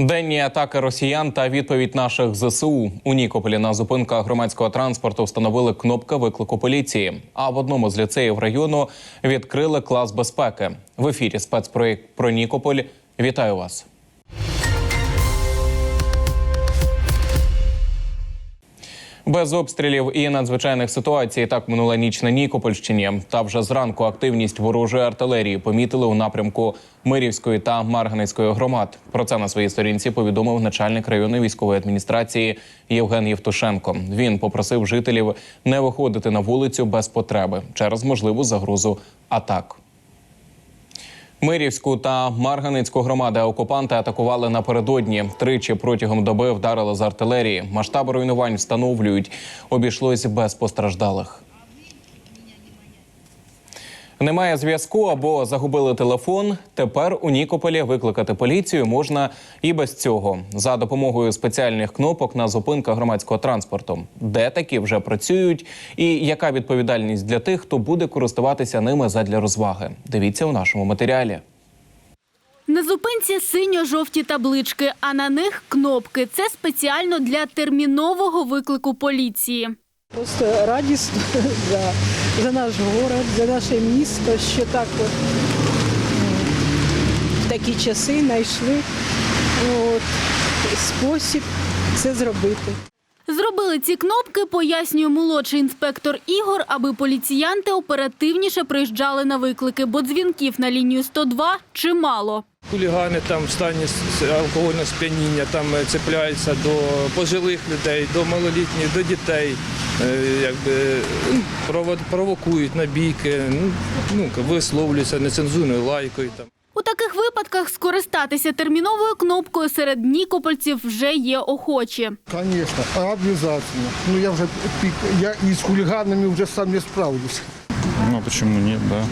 Денні атаки росіян та відповідь наших ЗСУ у Нікополі на зупинках громадського транспорту встановили кнопки виклику поліції. А в одному з ліцеїв району відкрили клас безпеки. В ефірі спецпроєкт про Нікополь. Вітаю вас. Без обстрілів і надзвичайних ситуацій так минула ніч на Нікопольщині. Та вже зранку активність ворожої артилерії помітили у напрямку Мирівської та Марганецької громад. Про це на своїй сторінці повідомив начальник районної військової адміністрації Євген Євтушенко. Він попросив жителів не виходити на вулицю без потреби через можливу загрозу атак. Мирівську та Марганицьку громади окупанти атакували напередодні. Тричі протягом доби вдарили з артилерії. Масштаб руйнувань встановлюють. Обійшлось без постраждалих. Немає зв'язку або загубили телефон. Тепер у Нікополі викликати поліцію можна і без цього за допомогою спеціальних кнопок на зупинках громадського транспорту. Де такі вже працюють, і яка відповідальність для тих, хто буде користуватися ними задля розваги? Дивіться у нашому матеріалі. На зупинці синьо-жовті таблички, а на них кнопки. Це спеціально для термінового виклику поліції. Просто радісно за, наш город, за наше місто, що так от, в такі часи знайшли от, спосіб це зробити. Зробили ці кнопки, пояснює молодший інспектор Ігор, аби поліціянти оперативніше приїжджали на виклики, бо дзвінків на лінію 102 чимало. Хулігани там в стані алкогольного сп'яніння там е, цепляються до пожилих людей, до малолітніх, до дітей, якби ну, прово- провокують на бійки, ну, ну, висловлюються нецензурною лайкою. Там. У таких випадках скористатися терміновою кнопкою серед нікопольців вже є охочі. Звісно, обов'язково. Ну я вже я із хуліганами вже сам не справлюсь. Ну, почему ні, да?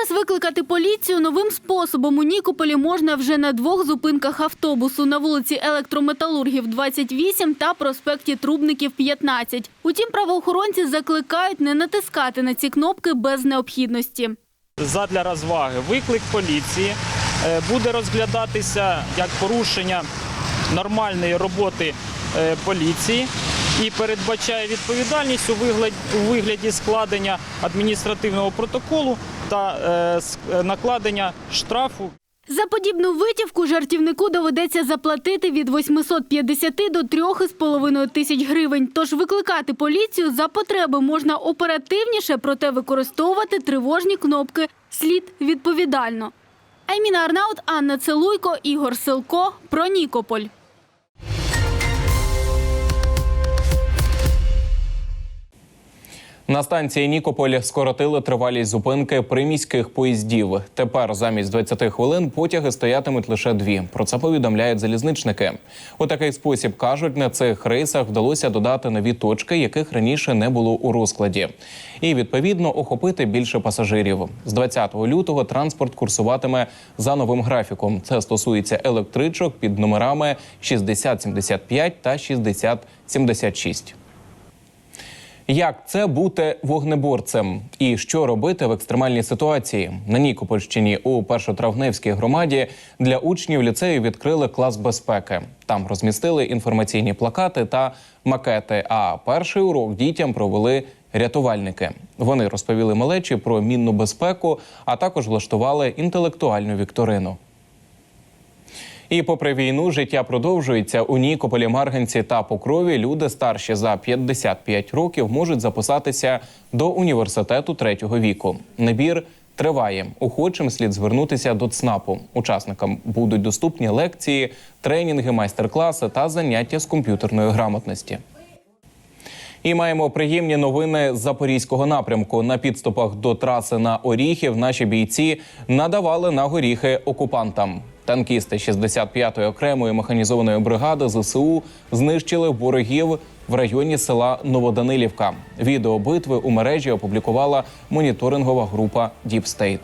Зараз викликати поліцію новим способом у Нікополі можна вже на двох зупинках автобусу на вулиці Електрометалургів 28 та проспекті Трубників 15. Утім, правоохоронці закликають не натискати на ці кнопки без необхідності. задля розваги. Виклик поліції е, буде розглядатися як порушення нормальної роботи е, поліції і передбачає відповідальність у вигляді, у вигляді складення адміністративного протоколу та е, е, накладення штрафу За подібну витівку жартівнику доведеться заплатити від 850 до 3,5 тисяч гривень. Тож викликати поліцію за потреби можна оперативніше, проте використовувати тривожні кнопки слід відповідально. Айміна Арнаут, Анна Целуйко, Ігор Силко. Про Нікополь. На станції Нікополь скоротили тривалість зупинки приміських поїздів. Тепер замість 20 хвилин потяги стоятимуть лише дві. Про це повідомляють залізничники. У такий спосіб кажуть, на цих рейсах вдалося додати нові точки, яких раніше не було у розкладі, і відповідно охопити більше пасажирів. З 20 лютого транспорт курсуватиме за новим графіком. Це стосується електричок під номерами 6075 та 6076. Як це бути вогнеборцем і що робити в екстремальній ситуації? На Нікопольщині у першотравневській громаді для учнів ліцею відкрили клас безпеки. Там розмістили інформаційні плакати та макети. А перший урок дітям провели рятувальники. Вони розповіли малечі про мінну безпеку, а також влаштували інтелектуальну вікторину. І попри війну, життя продовжується. У Нікополі, Марганці та Покрові люди старші за 55 років можуть записатися до університету третього віку. Набір триває. Охочим слід звернутися до ЦНАПу. Учасникам будуть доступні лекції, тренінги, майстер-класи та заняття з комп'ютерної грамотності. І маємо приємні новини з запорізького напрямку. На підступах до траси на Оріхів наші бійці надавали на горіхи окупантам. Танкісти 65-ї окремої механізованої бригади ЗСУ знищили ворогів в районі села Новоданилівка. Відео битви у мережі опублікувала моніторингова група Deep State.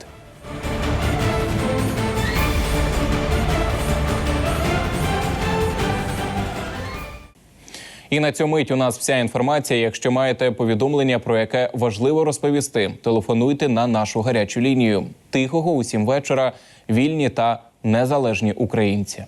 І на цю мить у нас вся інформація. Якщо маєте повідомлення, про яке важливо розповісти, телефонуйте на нашу гарячу лінію. Тихого усім вечора, вільні та незалежні українці.